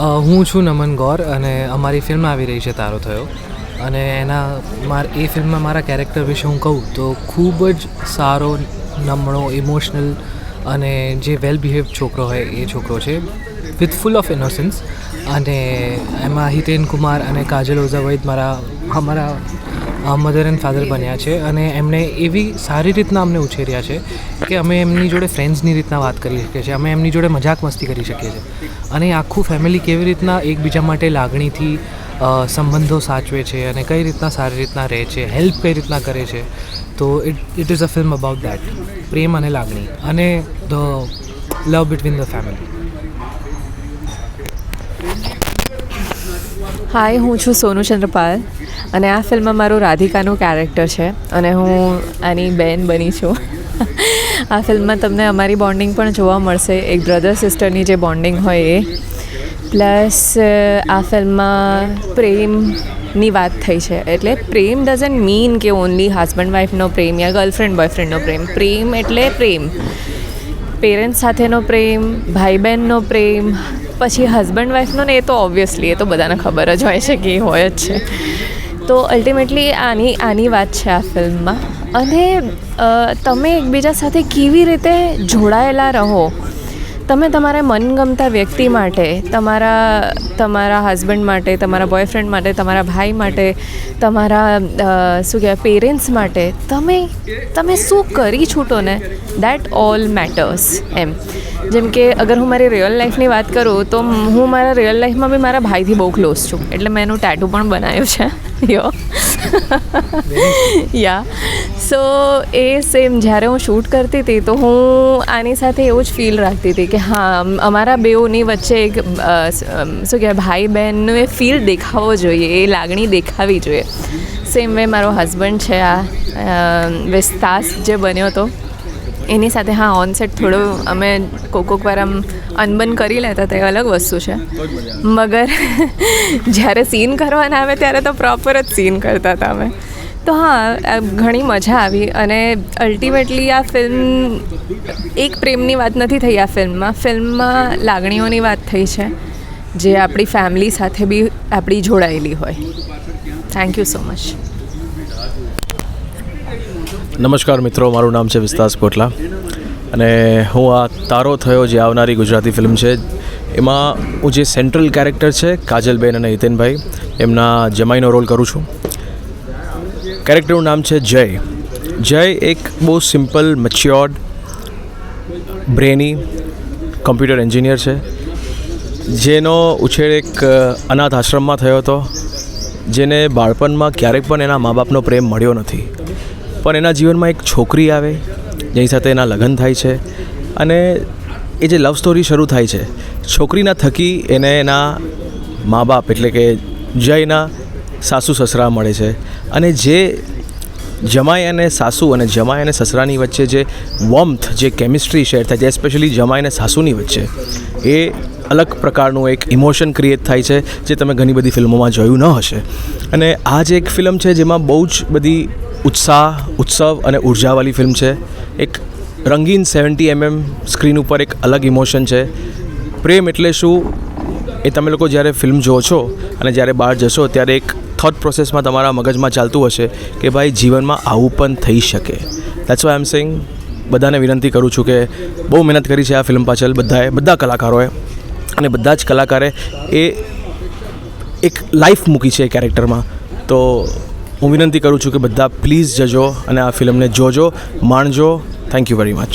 હું છું નમન ગૌર અને અમારી ફિલ્મ આવી રહી છે તારો થયો. અને એના માર, એ ફિલ્મમાં મારા કેરેક્ટર વિશે હું કહું તો ખૂબ જ સારો, નમણો ઇમોશનલ અને જે વેલ બિહેવ છોકરો હોય એ છોકરો છે વિથ ફૂલ ઓફ ઇનોસન્સ અને એમાં હિતેન કુમાર અને કાજલ ઓઝા વૈદ મારા, અમારા મધર એન્ડ ફાધર બન્યા છે. અને એમણે એવી સારી રીતના અમને ઉછેર્યા છે કે અમે એમની જોડે ફ્રેન્ડ્સની રીતના વાત કરી શકીએ છીએ, અમે એમની જોડે મજાક મસ્તી કરી શકીએ છીએ. અને આખું ફેમિલી કેવી રીતના એકબીજા માટે લાગણીથી સંબંધો સાચવે છે અને કઈ રીતના સારી રીતના રહે છે હેલ્પ કઈ રીતના કરે છે, તો it it is a film about that પ્રેમ અને લાગણી અને the love between the family hi હું છું સોનુ ચંદ્રપાલ અને આ ફિલ્મમાં મારું રાધિકાનું કેરેક્ટર છે અને હું આની બેન બની છું. આ ફિલ્મમાં તમને અમારી બોન્ડિંગ પણ જોવા મળશે. એક બ્રધર સિસ્ટરની જે બોન્ડિંગ હોય એ. પ્લસ આ ફિલ્મમાં પ્રેમની વાત થઈ છે. એટલે પ્રેમ ડઝન્ટ મીન કે ઓનલી હસબન્ડ વાઈફનો પ્રેમ યા ગર્લફ્રેન્ડ બોયફ્રેન્ડનો પ્રેમ. પ્રેમ એટલે પ્રેમ. પેરેન્ટ્સ સાથેનો પ્રેમ ભાઈ બહેનનો પ્રેમ, પછી હસબન્ડ વાઈફનો ને એ તો ઓબ્વિયસલી એ તો બધાને ખબર જ હોય છે કે એ હોય જ છે. તો અલ્ટિમેટલી આની આની વાત છે આ ફિલ્મમાં. અને તમે એકબીજા સાથે કેવી રીતે જોડાયેલા રહો? તમે તમારા મનગમતા વ્યક્તિ માટે, તમારા તમારા હસબન્ડ માટે, તમારા બોયફ્રેન્ડ માટે, તમારા ભાઈ માટે, તમારા શું કહેવાય પેરેન્ટ્સ માટે, તમે તમે શું કરી છૂટો ને? દેટ ઓલ મેટર્સ એમ. જેમ કે અગર હું મારી રિયલ લાઈફની વાત કરું, તો હું મારા રિયલ લાઈફમાં બી મારા ભાઈથી બહુ ક્લોઝ છું. એટલે મેં એનું ટેટુ પણ બનાવ્યું છે. યો. યા સો એ સેમ જ્યારે હું શૂટ કરતી હતી, તો હું આની સાથે એવું જ ફીલ રાખતી હતી કે હા અમારા બેઉની વચ્ચે એક શું કહેવાય ભાઈ બહેનનો એ ફીલ દેખાવો જોઈએ, એ લાગણી દેખાવી જોઈએ. સેમ વે મારો હસબન્ડ છે આ વિસ્તાસ જે બન્યો હતો એની સાથે હા ઓન સેટ થોડો અમે કોક કોક વાર આમ અનબન કરી લેતા તે અલગ વસ્તુ છે. મગર, જ્યારે સીન કરવાના આવે, ત્યારે તો પ્રોપર જ સીન કરતા હતા અમે. તો હા ઘણી મજા આવી અને અલ્ટિમેટલી આ ફિલ્મ એક પ્રેમની વાત નથી થઈ આ ફિલ્મમાં ફિલ્મમાં લાગણીઓની વાત થઈ છે, જે આપણી ફેમિલી સાથે બી આપણી જોડાયેલી હોય. થેન્ક યુ સો મચ નમસ્કાર મિત્રો, મારું નામ છે વિસ્તાસ કોટલા અને હું આ તારો થયો જે આવનારી ગુજરાતી ફિલ્મ છે, એમાં હું જે સેન્ટ્રલ કેરેક્ટર છે, કાજલબેન અને હિતેનભાઈ, એમના જમાઈનો રોલ કરું છું. કેરેક્ટરનું નામ છે જય. જય એક બહુ simple matured brainy computer engineer છે. જેનો ઉછેર એક અનાથ આશ્રમમાં થયો હતો. જેને બાળપણમાં ક્યારેક પણ એના મા બાપનો પ્રેમ મળ્યો નથી. પણ એના જીવનમાં એક છોકરી આવે, જેની સાથે એના લગ્ન થાય છે. અને એ જે લવ સ્ટોરી શરૂ થાય છે, છોકરીના થકી એને એના મા બાપ એટલે કે જયના સાસુ સસરા મળે છે. અને જે જમાઈ અને સાસુ અને જમાઈ અને સસરાની વચ્ચે જે વોમ્થ જે કેમિસ્ટ્રી શેર થાય છે એસ્પેશિયલી જમાઈ અને સાસુની વચ્ચે, એ અલગ પ્રકારનું એક ઇમોશન ક્રિએટ થાય છે, જે તમે ઘણી બધી ફિલ્મોમાં જોયું ન હશે. અને આ જે એક ફિલ્મ છે, જેમાં બહુ જ બધી ઉત્સાહ, ઉત્સવ અને ઉર્જાવાળી ફિલ્મ છે. એક રંગીન સેવન્ટી એમએમ સ્ક્રીન ઉપર એક અલગ ઇમોશન છે. પ્રેમ એટલે શું? એ તમે લોકો જ્યારે ફિલ્મ જુઓ છો અને જ્યારે બહાર જશો, ત્યારે એક થોટ પ્રોસેસમાં તમારા મગજમાં ચાલતું હશે કે ભાઈ જીવનમાં આવું પણ થઈ શકે. દેટ્સ વાય એમ સેઇંગ બધાને વિનંતી કરું છું કે બહુ મહેનત કરી છે આ ફિલ્મ પાછળ બધાએ, બધા કલાકારોએ અને બધા જ કલાકારે એ એક લાઈફ મૂકી છે એ કેરેક્ટરમાં તો હું વિનંતી કરું છું કે બધા પ્લીઝ જજો અને આ ફિલ્મને જોજો, માણજો. Thank you very much